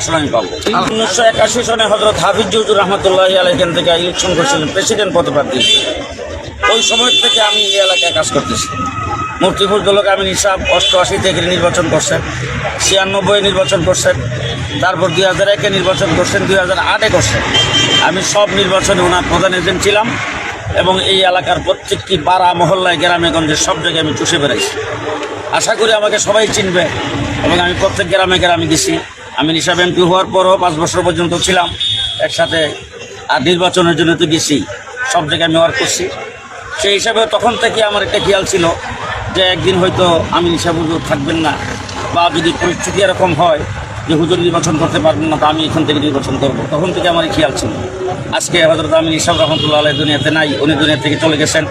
আসলে আমি পাবো। উনিশশো একাশি সনে হজরত হাফিজ জুজুর রহমতুল্লাহ এখান থেকে ইলেকশন করছিলেন প্রেসিডেন্ট পদপ্রার্থী ওই সময় থেকে আমি এই এলাকায় কাজ করতেছি। মুফতিপুর দলক আমিন হিসাব অষ্টআশি থেকে নির্বাচন করছেন, ছিয়ানব্বই নির্বাচন করছেন, তারপর দুই হাজার একে নির্বাচন করছেন, দুই হাজার আটে করছেন। আমি সব নির্বাচনে ওনার প্রধান এজেন্ট ছিলাম এবং এই এলাকার প্রত্যেকটি পাড়া, মহল্লায়, গ্রামে, গঞ্জে সব জায়গায় আমি চষে বেড়াইছি। আশা করি আমাকে সবাই চিনবে এবং আমি প্রত্যেক গ্রামে গ্রামে গেছি। আমি হিসাব এমপি হওয়ার পরও পাঁচ বছর পর্যন্ত ছিলাম একসাথে, আর নির্বাচনের জন্য তো গেছি। সব জায়গায় আমি ওয়ার্ক করছি। সেই হিসাবে তখন থেকে আমার একটা খেয়াল ছিল যে একদিন হয়তো আমি হিসাব হুজুর থাকবেন না, বা যদি পরিস্থিতি এরকম হয় যে হুজুর নির্বাচন করতে পারবেন না, তো আমি এখান থেকে নির্বাচন করব। তখন থেকে আমার খেয়াল ছিল। আজকে হজরত আমি ইসাব রহমতুল্লাহ আলাই দুনিয়াতে নাই, উনি দুনিয়া থেকে চলে গেছেন।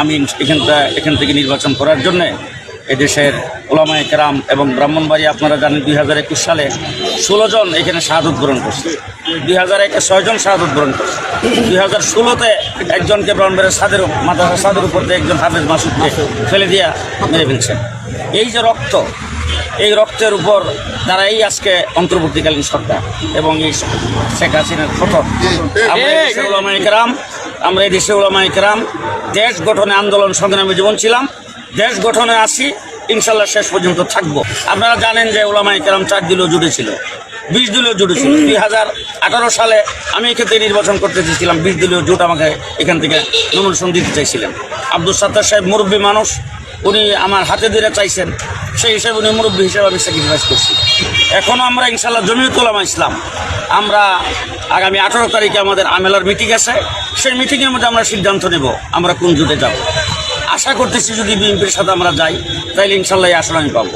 আমি এখানটা, এখান থেকে নির্বাচন করার জন্যে এদেশের ওলামায় কেরাম এবং ব্রাহ্মণবাড়ি আপনারা জানেন দুই হাজার একুশ সালে ষোলো জন এখানে শাহাদত গ্রহণ করছে। দুই হাজার একে ছয়জন শাহাদত গ্রহণ করছে। দুই হাজার ষোলোতে একজনকে ব্রাহ্মণবাড়ির সাদের মাদ্রাসা সাদের উপর দিয়ে একজন হাফেজ মাসুদকে ফেলে দিয়া মেরে ফেলছেন। এই যে রক্ত, এই রক্তের উপর তারা এই আজকে অন্তর্বর্তীকালীন সরকার এবং এই শেখ হাসিনার ফটো আমরা এই দেশের ওলামায়ে কেরাম, আমরা এই দেশের ওলামায়ে কেরাম, দেশ গঠনে আন্দোলন সংগ্রামে জীবন ছিলাম। দেশ গঠনে আসি ইনশাল্লাহ শেষ পর্যন্ত থাকব। আপনারা জানেন যে ওলামায়ে কেরাম চার দিলেও জুড়েছিল বিশ দিলেও জুড়েছিল দুই হাজার আঠারো সালে আমি এক্ষেত্রে নির্বাচন করতে চেয়েছিলাম বিশ দিলেও জোট আমাকে এখান থেকে নমিনেশন দিতে চাইছিলেন। আব্দুল সাত্তার সাহেব মুরব্বী মানুষ উনি আমার হাতে ধরে চাইছেন সেই হিসেবে উনি মুরব্বী হিসেবে আমি স্যাক্রিফাইস করছি। এখনও আমরা ইনশাল্লাহ জমিয়ত উলামা ইসলাম আমরা আগামী আঠারো তারিখে আমাদের আমেলার মিটিং আছে সেই মিটিংয়ের মধ্যে আমরা সিদ্ধান্ত নেব আমরা কোন জুটে যাব। আশা করতেছি যদি বিএনপির সাথে আমরা যাই তাহলে ইনশাল্লাহ আসন আমি পাবো।